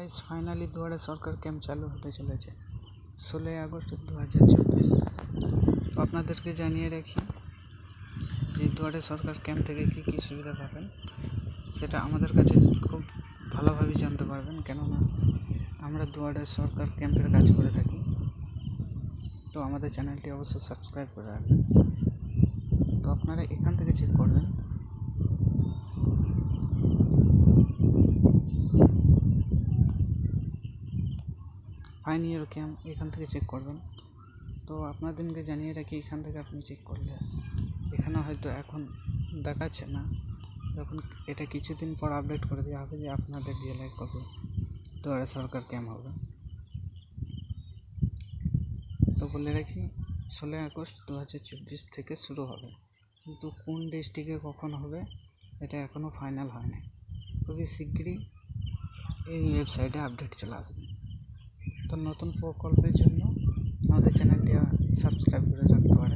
Guys finally দুয়ারে সরকার camp চালু হতে চলেছে। ষোলোই আগস্ট দু হাজার চব্বিশ। আপনাদেরকে জানিয়ে রাখি যে দুয়ারে সরকার ক্যাম্প থেকে কী কী সুবিধা পাবেন, সেটা আমাদের কাছে খুব ভালোভাবে জানতে পারবেন। কেননা আমরা দুয়ারে সরকার ক্যাম্পের কাজ করে থাকি। তো আমাদের চ্যানেলটি অবশ্যই সাবস্ক্রাইব করে রাখবেন। তো আপনারা এখান থেকে চেক করবেন ফাইন ইয়ার ক্যাম্প এখান থেকে চেক করবেন। তো আপনাদেরকে জানিয়ে রাখি, এখান থেকে আপনি চেক করলে এখানে হয়তো এখন দেখাচ্ছে না। যখন এটা কিছুদিন পর আপডেট করে দেওয়া হবে যে আপনাদের জেলায় কবে। দুয়ারে সরকার ক্যাম্প হবে? তো বলে রাখি, ষোলোই আগস্ট দু হাজার চব্বিশ থেকে শুরু হবে। কিন্তু কোন ডিস্ট্রিক্টে কখন হবে, এটা এখনও ফাইনাল হয়নি। খুবই শিগগিরই এই ওয়েবসাইটে আপডেট চলে আসবে। তো নতুন প্রকল্পের জন্য আমাদের চ্যানেলটি সাবস্ক্রাইব করে রাখতে পারেন